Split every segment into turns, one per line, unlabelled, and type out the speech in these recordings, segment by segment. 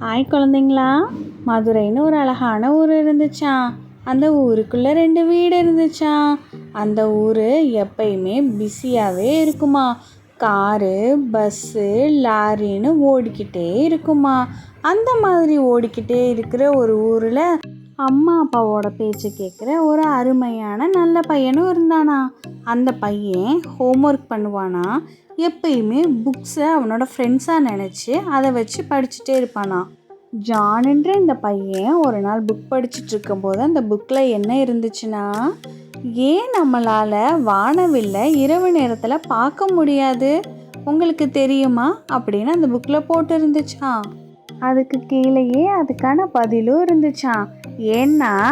Hi குழந்தைங்களா. மதுரைன்னு ஒரு அழகான ஊர் இருந்துச்சா. அந்த ஊருக்குள்ளே ரெண்டு வீடு இருந்துச்சா. அந்த ஊர் எப்பயுமே பிஸியாகவே இருக்குமா. காரு பஸ்ஸு லாரின்னு ஓடிக்கிட்டே இருக்குமா. அந்த மாதிரி ஓடிக்கிட்டே இருக்கிற ஒரு ஊரில் அம்மா அப்பாவோட பேச்சு கேட்குற ஒரு அருமையான நல்ல பையனும் இருந்தானா. அந்த பையன் ஹோம்ஒர்க் பண்ணுவானா. எப்பயுமே புக்ஸை அவனோட ஃப்ரெண்ட்ஸாக நினச்சி அதை வச்சு படிச்சுட்டே இருப்பானா. ஜான்ன்ற இந்த பையன் ஒரு நாள் புக் படிச்சுட்டு இருக்கும்போது அந்த புக்கில் என்ன இருந்துச்சுன்னா ஏன் நம்மளால் வானவில்லை இரவு நேரத்தில் பார்க்க முடியாது? உங்களுக்கு தெரியுமா? அப்படின்னு அந்த புக்கில் போட்டு இருந்துச்சான் அதுக்கு கீழேயே அதுக்கான பதிலும் இருந்துச்சான் ஏன்னா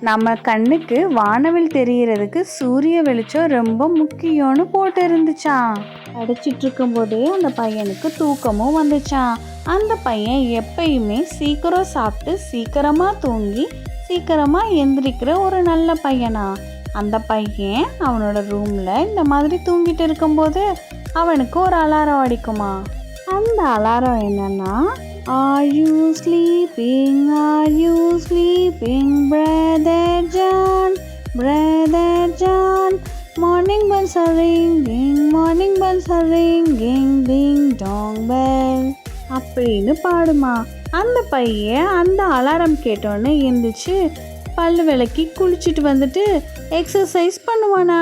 நம்ம கண்ணுக்கு வானவில் தெரியறதுக்கு சூரிய வெளிச்சம் ரொம்ப முக்கியம்னு போட்டு இருந்துச்சான் படிச்சிட்டு இருக்கும்போதே அந்த பையனுக்கு தூக்கமும் வந்துச்சான் அந்த பையன் எப்பயுமே சீக்கிரம் சாப்பிட்டு சீக்கிரமாக தூங்கி சீக்கிரமாக எந்திரிக்கிற ஒரு நல்ல பையனா? அந்த பையன் அவனோட ரூமில் இந்த மாதிரி தூங்கிட்டு இருக்கும்போது அவனுக்கு ஒரு அலாரம் அடிக்குமா? அந்த அலாரம் என்னன்னா Ayu you sleeping? Sleeping, brother John? Brother John. Morning bells are ringing, morning bells are ringing, ding dong bell. அப்படின்னு பாடுமா அந்த பையன் அந்த அலாரம் கேட்டோன்னே எந்திரிச்சு பல்லு விளக்கி குளிச்சுட்டு வந்துட்டு எக்ஸசைஸ் பண்ணுவானா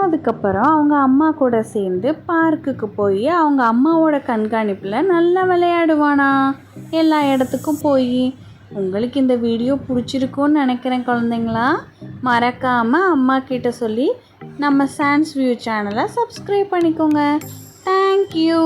அதுக்கப்புறம் அவங்க அம்மா கூட சேர்ந்து பார்க்குக்கு போய் அவங்க அம்மாவோட கண்காணிப்பில் நல்லா விளையாடுவானா எல்லா இடத்துக்கும் போய் உங்களுக்கு இந்த வீடியோ பிடிச்சிருக்குன்னு நினைக்கிறேன் குழந்தைங்களா. மறக்காமல் அம்மா கிட்ட சொல்லி நம்ம சான்ஸ் வியூ சேனலை சப்ஸ்கிரைப் பண்ணிக்கோங்க. Thank you